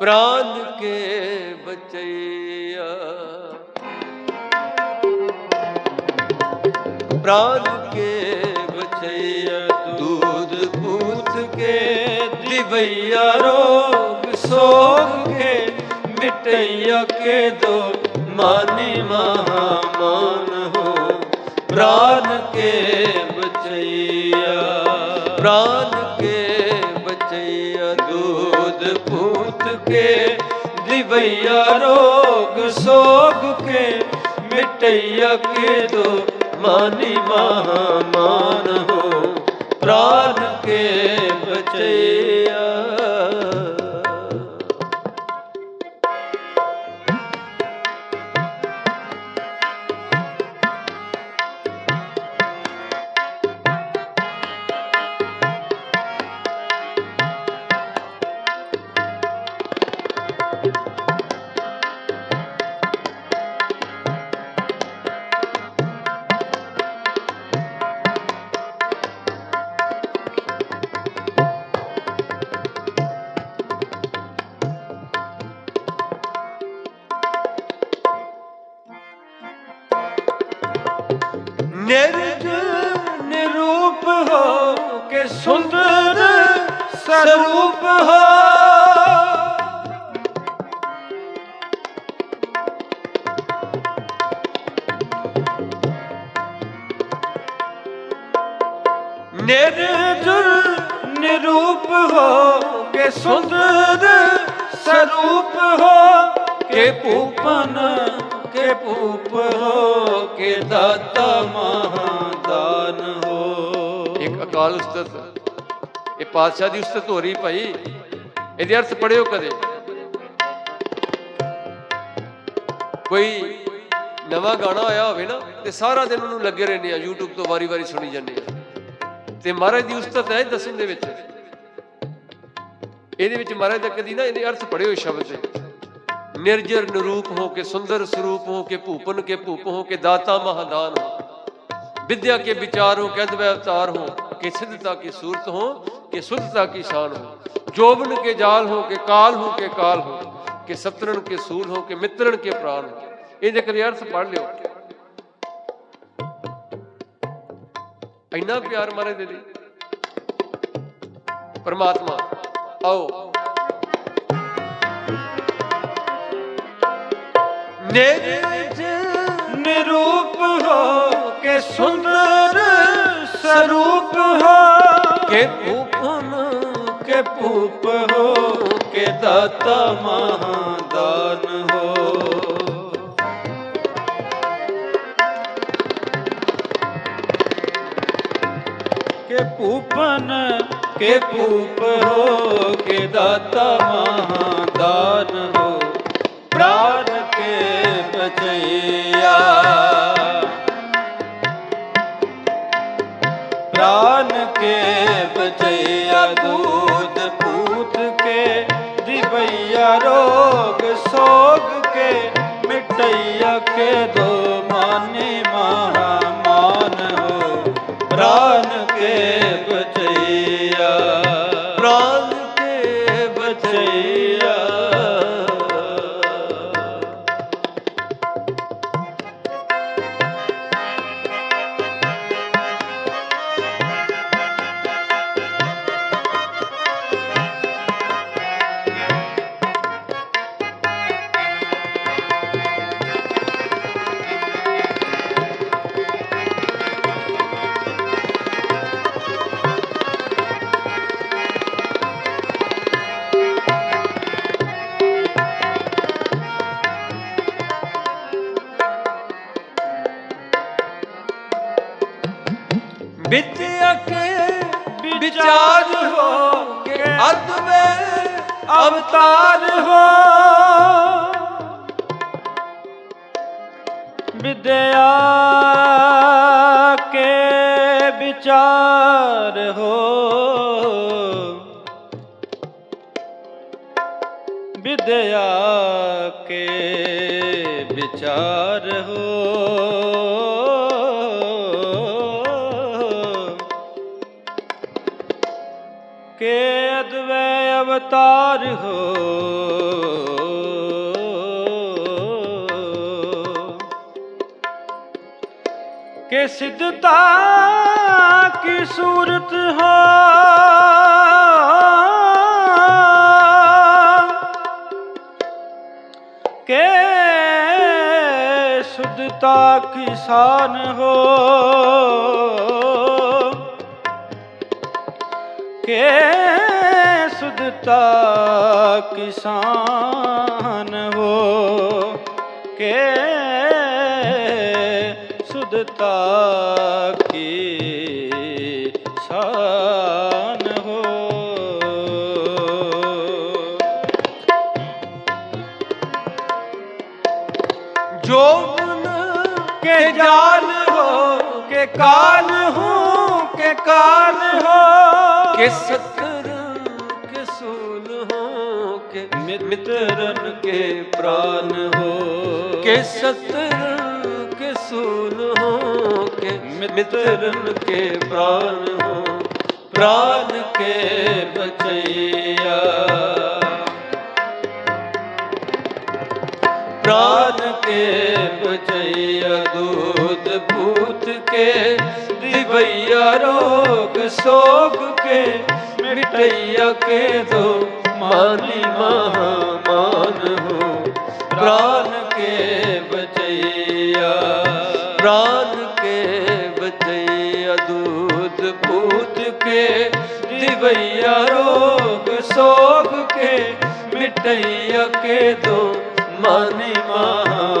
ਪ੍ਰਾਨ ਕੇ ਬਚਈਆ। ਪ੍ਰਾਨ ਕੇ ਬਚਈਆ, ਦੂਧ ਪੂਤ ਕੇ ਦਿਵਈਆ, ਰੋਗ ਸੋਗ ਕੇ ਮਿਟਈਆ ਕੇ ਦੋ ਮਾਨੀ ਮਹਾ ਹੋ। ਪ੍ਰਾਨ ਕੇ ਬਚਈਆ ਪ੍ਰਾਨ ਕੇ ਕੇ ਦਿਵਈਆ ਰੋਗ ਸੋਗ ਕੇ ਮਿਟਈਆ ਕੇ ਦੋ ਮਾਨੀ ਮਹਾ ਮਾਨ ਹੋ। ਪ੍ਰਾਨ ਕੇ ਨਿਰਜ ਨਿਰੂਪ ਹੋ ਕੇ ਸੁੰਦਰ ਸਰੂਪ ਹੋ। ਨਿਰਜ ਨਿਰੂਪ ਹੋ ਕੇ ਸੁੰਦਰ ਸਰੂਪ ਹੋ ਕੇ ਭੂਪਨ ਕੇ ਭੂਪ ਹੋ ਕੇ ਦਾਤਾ ਮਹਾਦਾਨ ਹੋ। ਇੱਕ ਅਕਾਲ ਉਸਤਤ, ਇਹ ਪਾਤਸ਼ਾਹ ਦੀ ਉਸਤਤ ਹੋ ਰਹੀ ਭਾਈ। ਇਹਦੇ ਅਰਥ ਪੜਿਓ ਕਦੇ। ਕੋਈ ਨਵਾਂ ਗਾਣਾ ਆਇਆ ਹੋਵੇ ਨਾ, ਤੇ ਸਾਰਾ ਦਿਨ ਉਹਨੂੰ ਲੱਗੇ ਰਹਿੰਦੇ ਆ, YouTube ਤੋਂ ਵਾਰੀ-ਵਾਰੀ ਸੁਣੀ ਜਾਂਦੇ ਆ। ਤੇ ਮਹਾਰਾਜ ਦੀ ਉਸਤਤ ਹੈ ਦਸਮ ਦੇ ਵਿੱਚ। ਇਹਦੇ ਵਿੱਚ ਮਹਾਰਾਜ ਦਾ ਕਦੀ ਨਾ ਇਹਦੇ ਅਰਥ ਪੜਿਓ ਸ਼ਬਦ ਦੇ। ਨਿਰਜਰ ਨਿਰੂਪ ਹੋ ਕੇ ਸੁੰਦਰ ਸਰੂਪ ਹੋ ਕੇ ਭੂਪਨ ਕੇ ਭੂਪ ਹੋ ਕੇ ਦਾਤਾ ਮਹਾਦਾਨ ਹੋ विद्या के विचार हो कैद अवतार हो के सिद्धता की सूरत हो के शुद्धता की शान हो जोबन के जाल हो के काल हो के काल हो के सतरन के सूल हो के मित्रन के प्राण हो ਇਹ ਦੇ ਅਰਥ ਪੜ੍ਹ ਲਿਓ ਇੰਨਾ ਪਿਆਰ ਮਾਰੇ ਦੇ ਲਈ ਪਰਮਾਤਮਾ ਆਓ ਨਿਜ ਨਿਰੂਪ ਹੋ ਕੇ ਸੁੰਦਰ ਸਰੂਪ ਹੋ ਕੇ ਭੂਪਨ, ਕੇ ਭੂਪ ਹੋ ਕੇ ਦਾਤਾ ਮਹਾਦਾਨ ਹੋ। ਕੇ ਭੂਪਨ, ਕੇ ਭੂਪ ਹੋ ਕੇ ਦਾਤਾ ਮਹਾਦਾਨ ਹੋ। ਪ੍ਰਾਨ ਕੇ ਬਚਈਆ ਪ੍ਰਾਨ ਕੇ ਬਚਈਆ ਦੂਧ ਪੂਤ ਕੇ ਦਿਵਈਆ ਰੋਗ ਸੋਗ ਕੇ, ਮਿਟਈਆ ਕੇ ਵਿਚਾਰ ਹੋ ਕੇ ਅਦਵੇ ਅਵਤਾਰ ਹੋ। ਵਿਦਿਆ ਕੇ ਵਿਚਾਰ ਹੋ। ਵਿਦਿਆ ਕੇ ਵਿਚਾਰ ਹੋ। ਅਵਤਾਰ ਹੋ। ਕਿ ਸਿੱਧਤਾ ਕੀ ਸੂਰਤ ਹੋ। ਕੇ ਸੁਧਤਾ ਕਿਸਾਨ ਹੋ। ਕੇ ਸੁਧਤਾ ਕਿਸਾਨ ਹੋ ਕੇ ਸੁਧਤਾ ਕੀ ਸਾਨ ਹੋ ਜੋਬਨ ਕੇ ਜਾਲ ਹੋ ਕੇ ਕਾਲ ਹੂੰ ਕੇ ਕਾਲ ਹੋ। ਕਿਸ के मित्रन के प्राण हो, के सतर के सूल हो, के मित्रन के प्राण हो, प्राण के बचैया। प्राण के बचैया दूध भूत के दिवैया, रोग सोग के मिटैया के दो ਮਾਲੀ ਮਹਾਮਾਨ ਹੋ। ਪ੍ਰਾਨ ਕੇ ਬਚਈਆ, ਪ੍ਰਾਨ ਕੇ ਬਚਈਆ, ਦੂਤ ਪੂਤ ਕੇ ਦਿਵਈਆ, ਰੋਗ ਸੋਖ ਕੇ ਮਿਟਈਆ ਕੇ ਦੋ ਮਾਨੀ ਮਹਾ